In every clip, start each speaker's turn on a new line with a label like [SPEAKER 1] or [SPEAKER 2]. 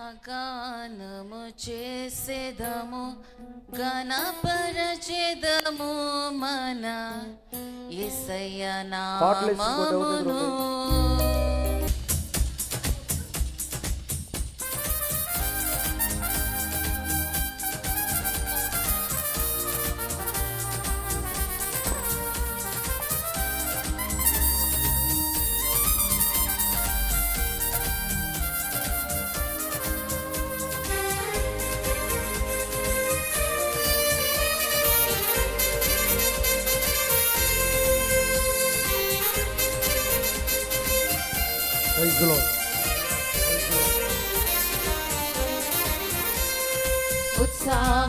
[SPEAKER 1] ఉత్సాహగానము చేసేదము గణపరచెదము మన ఎసయ్య నామమును.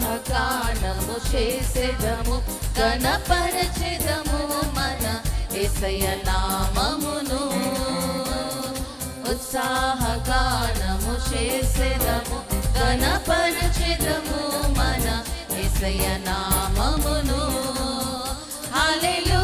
[SPEAKER 1] ఉత్సాహగానము చేసేదము గణపరచెదము మన ఎసయ నామమును ఉత్సాహగానము చేసేదము గణపరచెదము మన ఎసయ నామమును హల్లెలూయా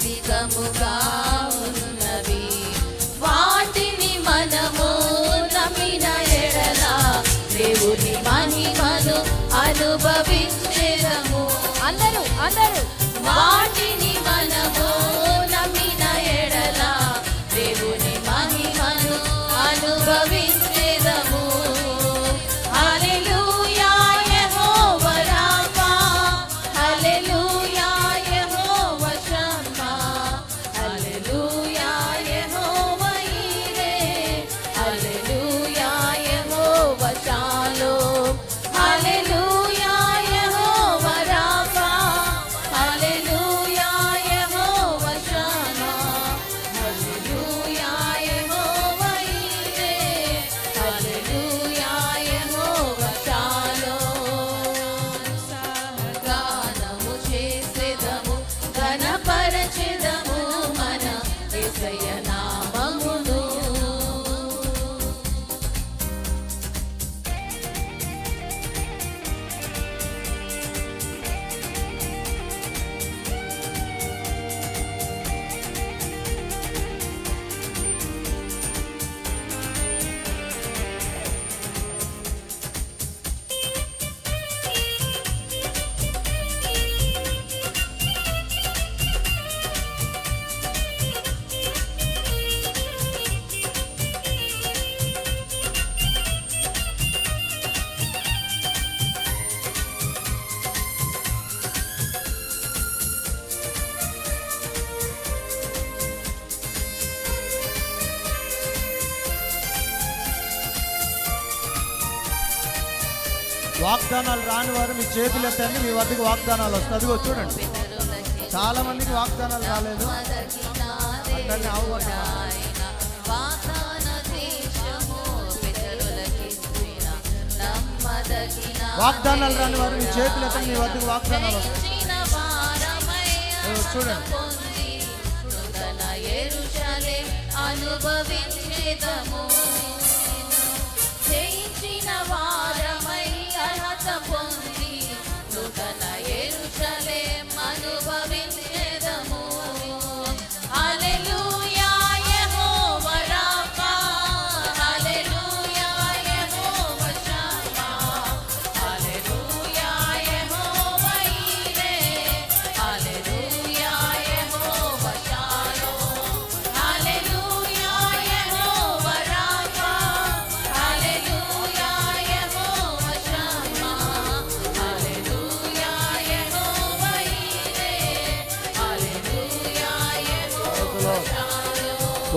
[SPEAKER 1] అత్యధికముగా
[SPEAKER 2] వాగ్దానాలు రాని వారు మీ చేతులు ఎత్తండి మీ వద్దకు వాగ్దానాలు వస్తాయి. అదిగో చూడండి. చాలా మందికి వాగ్దానాలు రాలేదు. అందరినీ వాగ్దానాలు రాని వారు మీ చేతులు ఎత్తండి మీ వద్దకు వాగ్దానాలు వస్తాయి. చూడండి.
[SPEAKER 1] అనుభవించేదము. some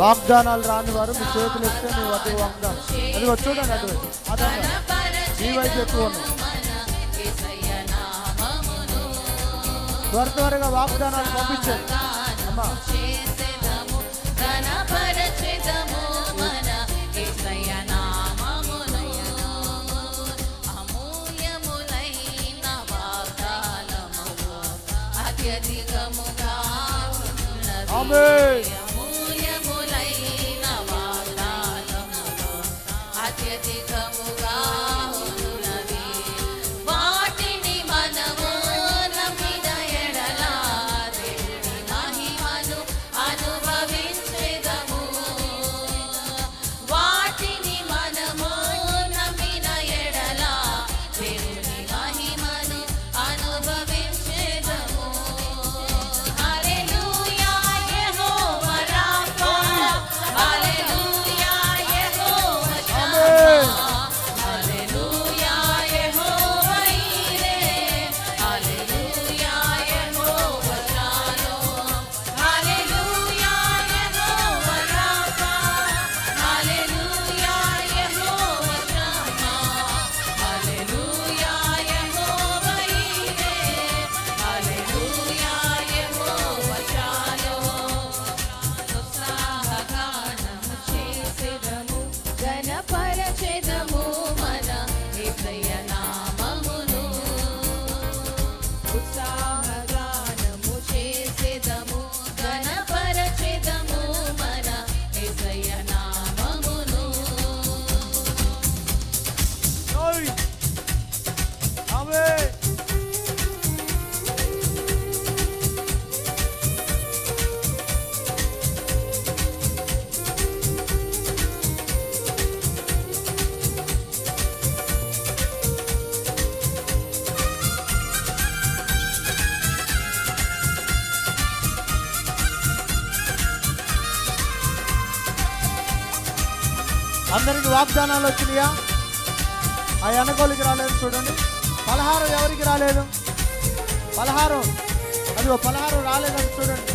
[SPEAKER 1] వాగ్దానాలు రాని వారు మీ చేతులు ఇస్తే మీ వద్దకు వాగ్దానం. అది చూడండి అటు అదన్నా మీ వైపు ఎక్కువ త్వర త్వరగా వాగ్దానాలు పంపించండి. అమ్మా. Amém. అందరికి వాగ్దానాలు వచ్చినాయా? ఆ ఎనగోలికి రాలేదు చూడండి. పలహారం ఎవరికి రాలేదు? పలహారం అదిగో పలహారం రాలేదని చూడండి.